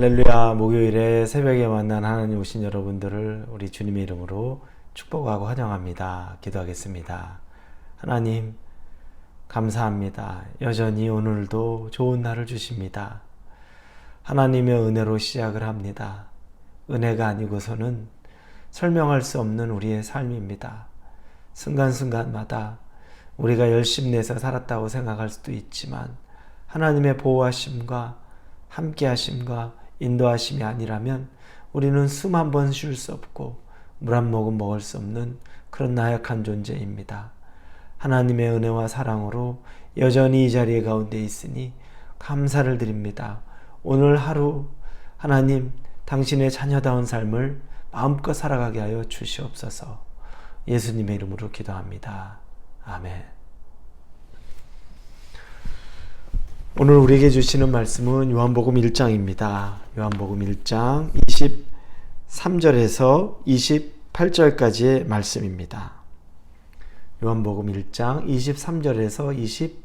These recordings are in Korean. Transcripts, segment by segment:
할렐루야 목요일에 새벽에 만난 하나님 오신 여러분들을 우리 주님의 이름으로 축복하고 환영합니다. 기도하겠습니다. 하나님 감사합니다. 여전히 오늘도 좋은 날을 주십니다. 하나님의 은혜로 시작을 합니다. 은혜가 아니고서는 설명할 수 없는 우리의 삶입니다. 순간순간마다 우리가 열심 내서 살았다고 생각할 수도 있지만 하나님의 보호하심과 함께하심과 인도하심이 아니라면 우리는 숨 한 번 쉴 수 없고 물 한 모금 먹을 수 없는 그런 나약한 존재입니다. 하나님의 은혜와 사랑으로 여전히 이 자리에 가운데 있으니 감사를 드립니다. 오늘 하루 하나님 당신의 자녀다운 삶을 마음껏 살아가게 하여 주시옵소서. 예수님의 이름으로 기도합니다. 아멘. 오늘 우리에게 주시는 말씀은 요한복음 1장입니다. 요한복음 1장 23절에서 28절까지의 말씀입니다. 요한복음 1장 23절에서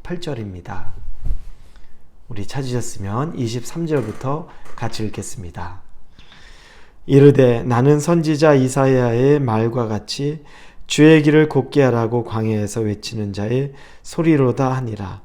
28절입니다. 우리 찾으셨으면 23절부터 같이 읽겠습니다. 이르되 나는 선지자 이사야의 말과 같이 주의 길을 곱게 하라고 광야에서 외치는 자의 소리로다 하니라.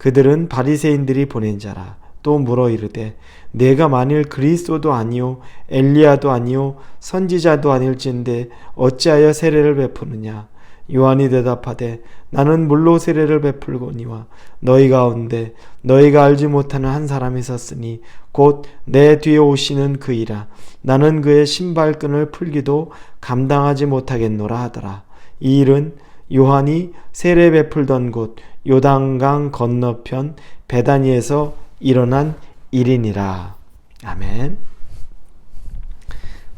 그들은 바리새인들이 보낸 자라. 또 물어 이르되 내가 만일 그리스도도 아니요 엘리야도 아니요 선지자도 아닐진데 어찌하여 세례를 베푸느냐? 요한이 대답하되 나는 물로 세례를 베풀거니와 너희 가운데 너희가 알지 못하는 한 사람이 섰으니 곧 내 뒤에 오시는 그이라. 나는 그의 신발끈을 풀기도 감당하지 못하겠노라 하더라. 이 일은 요한이 세례 베풀던 곳 요단강 건너편 베다니에서 일어난 일이니라. 아멘.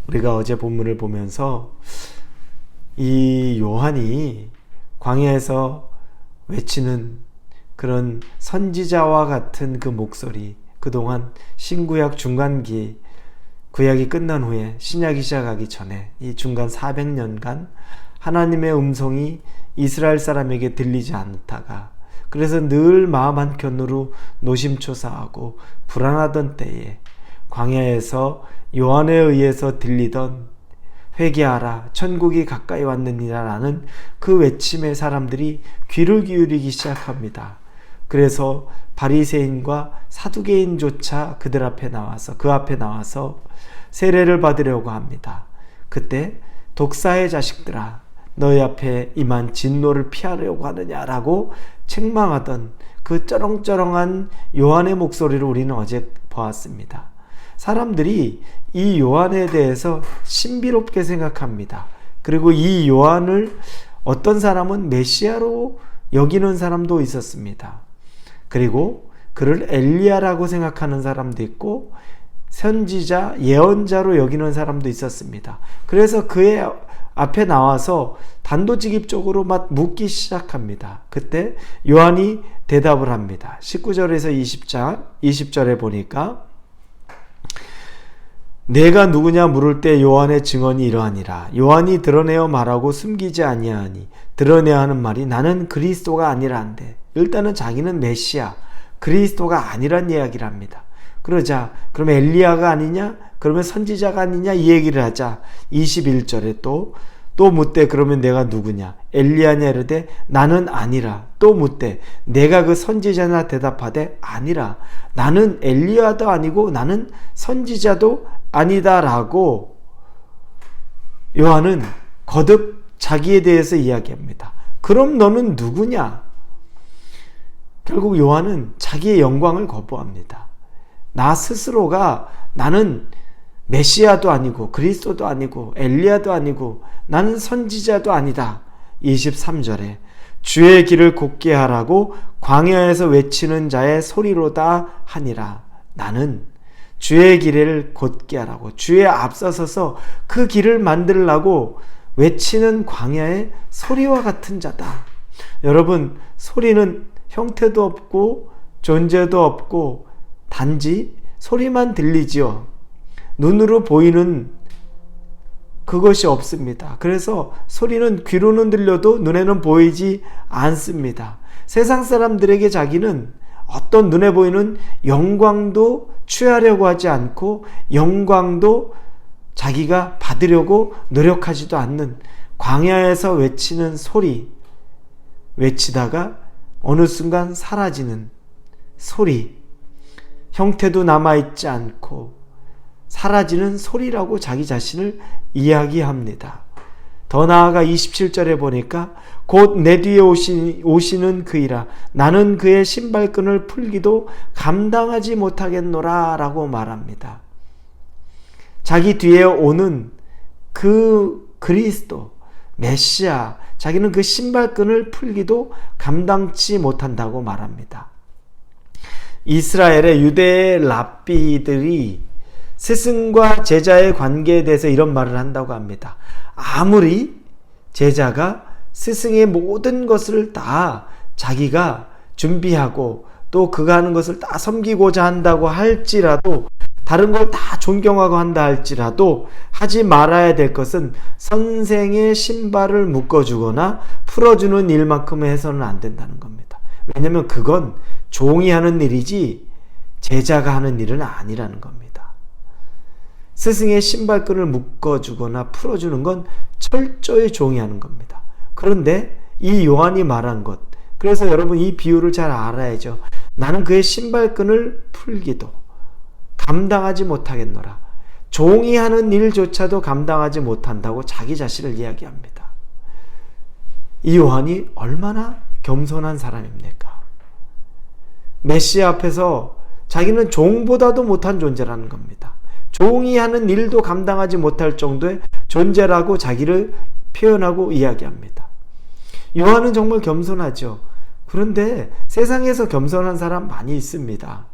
우리가 어제 본문을 보면서 이 요한이 광야에서 외치는 그런 선지자와 같은 그 목소리, 그동안 신구약 중간기, 구약이 끝난 후에 신약이 시작하기 전에 이 중간 400년간 하나님의 음성이 이스라엘 사람에게 들리지 않다가 그래서 늘 마음 한켠으로 노심초사하고 불안하던 때에 광야에서 요한에 의해서 들리던 회개하라 천국이 가까이 왔느니라라는 그 외침에 사람들이 귀를 기울이기 시작합니다. 그래서 바리새인과 사두개인조차 그들 앞에 나와서 그 앞에 나와서 세례를 받으려고 합니다. 그때 독사의 자식들아 너희 앞에 임한 진노를 피하려고 하느냐라고 책망하던 그 쩌렁쩌렁한 요한의 목소리를 우리는 어제 보았습니다. 사람들이 이 요한에 대해서 신비롭게 생각합니다. 그리고 이 요한을 어떤 사람은 메시아로 여기는 사람도 있었습니다. 그리고 그를 엘리야라고 생각하는 사람도 있고 선지자 예언자로 여기는 사람도 있었습니다. 그래서 그의 앞에 나와서 단도직입적으로 막 묻기 시작합니다. 그때 요한이 대답을 합니다. 19절에서 20장, 20절에 보니까 내가 누구냐 물을 때 요한의 증언이 이러하니라. 요한이 드러내어 말하고 숨기지 아니하니 드러내야 하는 말이 나는 그리스도가 아니라 한데 일단은 자기는 메시아 그리스도가 아니란 이야기를 합니다. 그러자 그러면 엘리야가 아니냐? 그러면 선지자가 아니냐? 이 얘기를 하자 21절에 또또 묻되 그러면 내가 누구냐? 엘리야냐 이르되 나는 아니라. 또 묻되 내가 그 선지자나 대답하되 아니라. 나는 엘리야도 아니고 나는 선지자도 아니다라고 요한은 거듭 자기에 대해서 이야기합니다. 그럼 너는 누구냐? 결국 요한은 자기의 영광을 거부합니다. 나 스스로가 나는 메시아도 아니고 그리스도도 아니고 엘리야도 아니고 나는 선지자도 아니다. 23절에 주의 길을 곱게 하라고 광야에서 외치는 자의 소리로다 하니라. 나는 주의 길을 곧게 하라고 주의 앞서서서 그 길을 만들라고 외치는 광야의 소리와 같은 자다. 여러분, 소리는 형태도 없고 존재도 없고 단지 소리만 들리지요. 눈으로 보이는 그것이 없습니다. 그래서 소리는 귀로는 들려도 눈에는 보이지 않습니다. 세상 사람들에게 자기는 어떤 눈에 보이는 영광도 취하려고 하지 않고 영광도 자기가 받으려고 노력하지도 않는 광야에서 외치는 소리 외치다가 어느 순간 사라지는 소리 형태도 남아있지 않고 사라지는 소리라고 자기 자신을 이야기합니다. 더 나아가 27절에 보니까 곧 내 뒤에 오시, 오시는 그이라 나는 그의 신발끈을 풀기도 감당하지 못하겠노라 라고 말합니다. 자기 뒤에 오는 그 그리스도 메시아 자기는 그 신발끈을 풀기도 감당치 못한다고 말합니다. 이스라엘의 유대의 랍비들이 스승과 제자의 관계에 대해서 이런 말을 한다고 합니다. 아무리 제자가 스승의 모든 것을 다 자기가 준비하고 또 그가 하는 것을 다 섬기고자 한다고 할지라도 다른 걸 다 존경하고 한다 할지라도 하지 말아야 될 것은 선생의 신발을 묶어주거나 풀어주는 일만큼 해서는 안 된다는 겁니다. 왜냐하면 그건 종이 하는 일이지 제자가 하는 일은 아니라는 겁니다. 스승의 신발끈을 묶어주거나 풀어주는 건 철저히 종이 하는 겁니다. 그런데 이 요한이 말한 것, 그래서 여러분 이 비유를 잘 알아야죠. 나는 그의 신발끈을 풀기도 감당하지 못하겠노라. 종이 하는 일조차도 감당하지 못한다고 자기 자신을 이야기합니다. 이 요한이 얼마나 겸손한 사람입니까? 메시아 앞에서 자기는 종보다도 못한 존재라는 겁니다. 종이 하는 일도 감당하지 못할 정도의 존재라고 자기를 표현하고 이야기합니다. 요한은 정말 겸손하죠. 그런데 세상에서 겸손한 사람 많이 있습니다.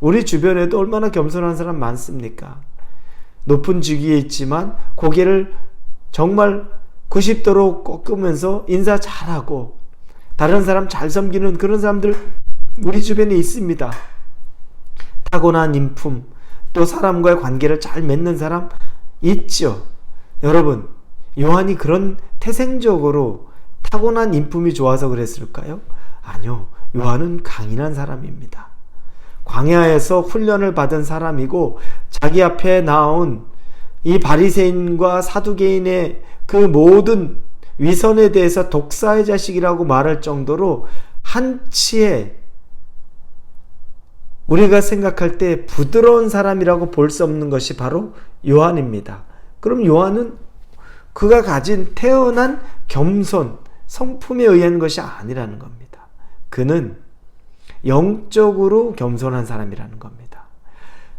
우리 주변에도 얼마나 겸손한 사람 많습니까? 높은 직위에 있지만 고개를 정말 90도로 꺾으면서 인사 잘하고 다른 사람 잘 섬기는 그런 사람들 우리 주변에 있습니다. 타고난 인품, 또 사람과의 관계를 잘 맺는 사람 있죠. 여러분, 요한이 그런 태생적으로 타고난 인품이 좋아서 그랬을까요? 아니요. 요한은 강인한 사람입니다. 광야에서 훈련을 받은 사람이고 자기 앞에 나온 이 바리새인과 사두개인의 그 모든 위선에 대해서 독사의 자식이라고 말할 정도로 한치의 우리가 생각할 때 부드러운 사람이라고 볼 수 없는 것이 바로 요한입니다. 그럼 요한은 그가 가진 태어난 겸손, 성품에 의한 것이 아니라는 겁니다. 그는 영적으로 겸손한 사람이라는 겁니다.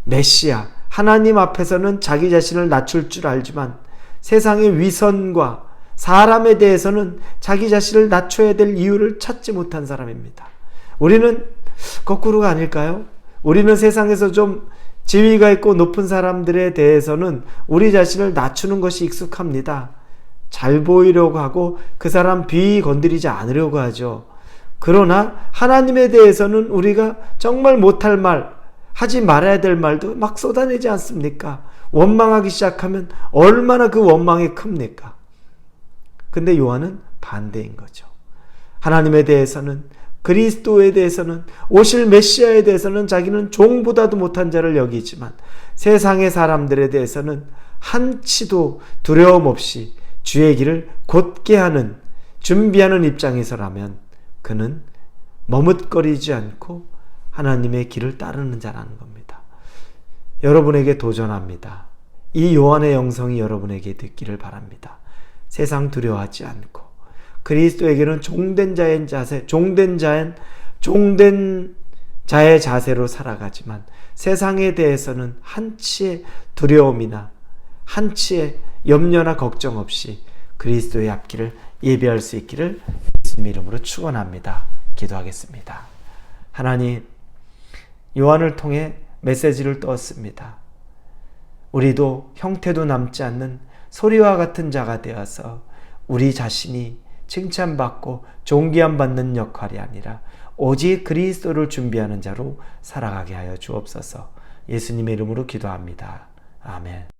메시아, 하나님 앞에서는 자기 자신을 낮출 줄 알지만 세상의 위선과 사람에 대해서는 자기 자신을 낮춰야 될 이유를 찾지 못한 사람입니다. 우리는 거꾸로가 아닐까요? 우리는 세상에서 좀 지위가 있고 높은 사람들에 대해서는 우리 자신을 낮추는 것이 익숙합니다. 잘 보이려고 하고 그 사람 비 건드리지 않으려고 하죠. 그러나 하나님에 대해서는 우리가 정말 못할 말, 하지 말아야 될 말도 막 쏟아내지 않습니까? 원망하기 시작하면 얼마나 그 원망이 큽니까? 근데 요한은 반대인 거죠. 하나님에 대해서는 그리스도에 대해서는 오실 메시아에 대해서는 자기는 종보다도 못한 자를 여기지만 세상의 사람들에 대해서는 한치도 두려움 없이 주의 길을 곧게 하는 준비하는 입장에서라면 그는 머뭇거리지 않고 하나님의 길을 따르는 자라는 겁니다. 여러분에게 도전합니다. 이 요한의 영성이 여러분에게 듣기를 바랍니다. 세상 두려워하지 않고 그리스도에게는 종된 자의 자세, 종된 자의 종된 자의 자세로 살아가지만 세상에 대해서는 한치의 두려움이나 한치의 염려나 걱정 없이 그리스도의 앞길을 예배할 수 있기를 예수님 이름으로 축원합니다. 기도하겠습니다. 하나님 요한을 통해 메시지를 떴습니다. 우리도 형태도 남지 않는 소리와 같은 자가 되어서 우리 자신이 칭찬받고 존귀함 받는 역할이 아니라 오직 그리스도를 준비하는 자로 살아가게 하여 주옵소서. 예수님의 이름으로 기도합니다. 아멘.